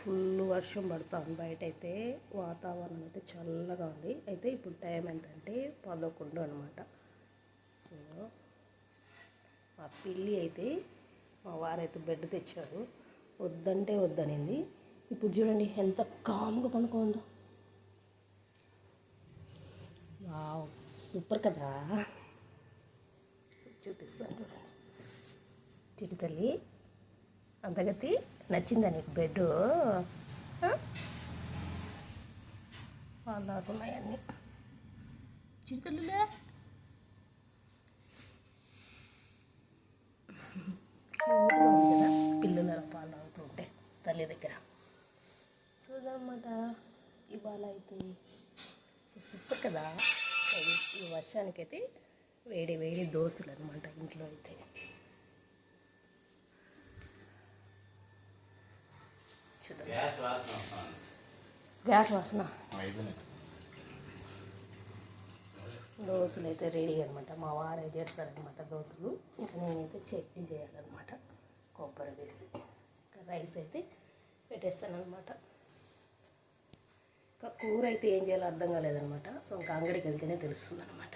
Full వర్షం పడుతుంది. బయట అయితే వాతావరణం అయితే చల్లగా ఉంది. అయితే ఇప్పుడు టైం ఎంతంటే పదకొండు అనమాట సో మా పిల్లి అయితే మా వారైతే బెడ్ తెచ్చారు. వద్దంటే వద్దనింది. ఇప్పుడు చూడండి ఎంత కామ్గా పనుకోందో. వావ్ సూపర్ కదా. చూపిస్తాను చూడండి. చిరుతల్లి అంతగతి నచ్చిందా నీకు బెడ్ వాళ్ళు అవుతున్నాయి అన్నీ చిటి కదా పిల్లలు పాలు తాగుతూ ఉంటే తల్లి దగ్గర. సో అదనమాట ఇవాళ అయితే సో సూపర్ కదా. ఈ వర్షానికైతే వేడి వేడి దోస్తులు అనమాట ఇంట్లో అయితే. గ్యాస్ వాసన దోశలు అయితే రెడీ అనమాట మా వారే చేస్తారనమాట దోశలు. ఇంకా నేనైతే చట్నీ చేయాలన్నమాట. కొబ్బరి వేసి ఇంకా రైస్ అయితే పెట్టేస్తాను అనమాట ఇంకా కూర అయితే ఏం చేయాలో అర్థం కాలేదనమాట సో ఇంకా అంగడికి వెళ్తేనే తెలుస్తుంది అనమాట